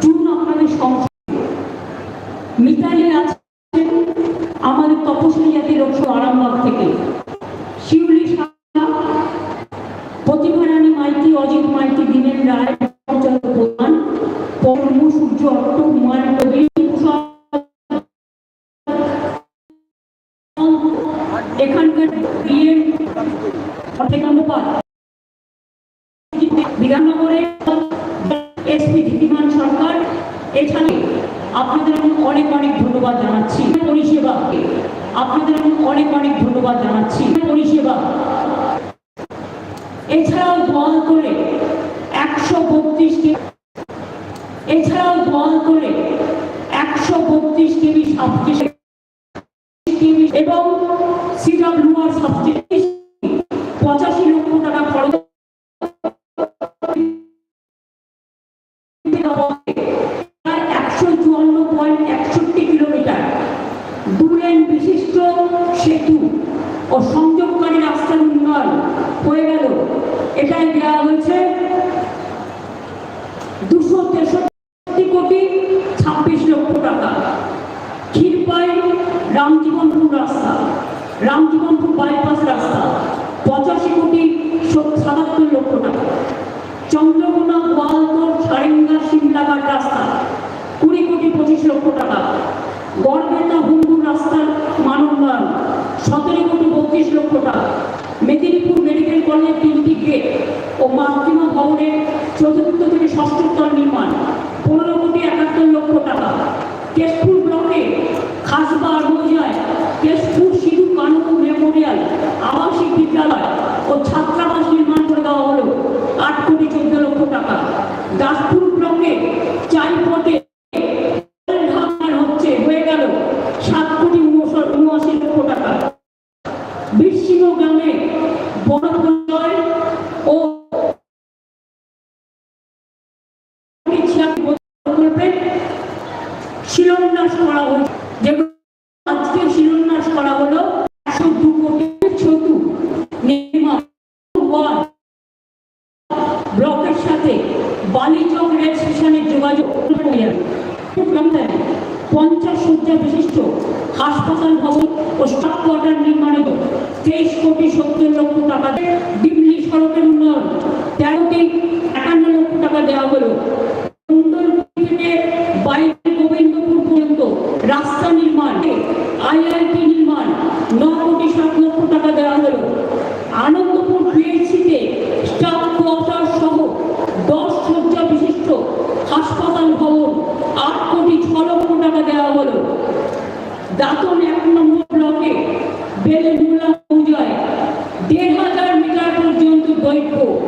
June আপনাদের সংসদ। মিতালি আছে আমাদের তপশিলি জাতির অংশ আরামবাগ থেকে। শিউলি সাহা প্রতিভা মাইতি, অজিত মাইতি দিনের রায় পঞ্চায়েত প্রধান, পরম সূর্য এখানকার এখানে আপনাদের অনেক অনেক ধন্যবাদ জানাচ্ছি। পরিষেবা আপনাদের অনেক অনেক ধন্যবাদ জানাচ্ছি। পরিষেবা। এছাড়াও দল করে একশো বত্রিশটি এছাড়াও দল করে একশো বত্রিশ কেবি সাবস্টেশন টিভি এবং সিডাব্লিউআর সাবস্টেশন ও সংযোগকারী রাস্তার উন্নয়ন হয়ে গেল। এটাই দেওয়া হয়েছে দুশো তেষট্টি কোটি ছাব্বিশ লক্ষ টাকা। ক্ষীরপাই রামজীবনপুর রাস্তা, রামজীবনপুর বাইপাস রাস্তা, পঁচাশি কোটি সাতাত্তর লক্ষ টাকা। চন্দ্রকোনা গোয়ালতর সারেঙ্গা সিমলাঘাট রাস্তা, কুড়ি কোটি পঁচিশ লক্ষ টাকা। গড়বেতা হুঙ্গুর রাস্তার মানোন্নয়ন সতেরো কোটি বত্রিশ লক্ষ টাকা মেদিনীপুর মেডিকেল তিনটি গেট ও মাতৃমা ভবনের চতুর্থ থেকে ষষ্ঠ স্তর নির্মাণ। পনেরো কোটি একাত্তর লক্ষ টাকা। কেশপুর ব্লকে খাসবা মৌজায় কেশপুর সিধু কানু মেমোরিয়াল, আবাসিক বিদ্যালয় ও ছাত্রাবাস নির্মাণ করে দেওয়া হলো আট কোটি চোদ্দ লক্ষ টাকা। দাসপুর ব্লকে চাই পথে হচ্ছে, হয়ে গেল শিলান্যাস করা হয়েছে যেগুলো আজকে পঞ্চাশ শয্যা বিশিষ্ট হাসপাতাল ভবন ও স্টাফ কোয়ার্টার নির্মাণে তেইশ কোটি সত্তর লক্ষ টাকা দিল্লি সড়কের উন্নয়ন। তেরোটি একান্ন লক্ষ টাকা দেওয়া হলো। হাসপাতাল ভবন, আট কোটি ছ লক্ষ টাকা দেওয়া হলো। দাতন এক নম্বর ব্লকে বেলেমুলা পূজায় দেড় হাজার মিটার পর্যন্ত দৈর্ঘ্য।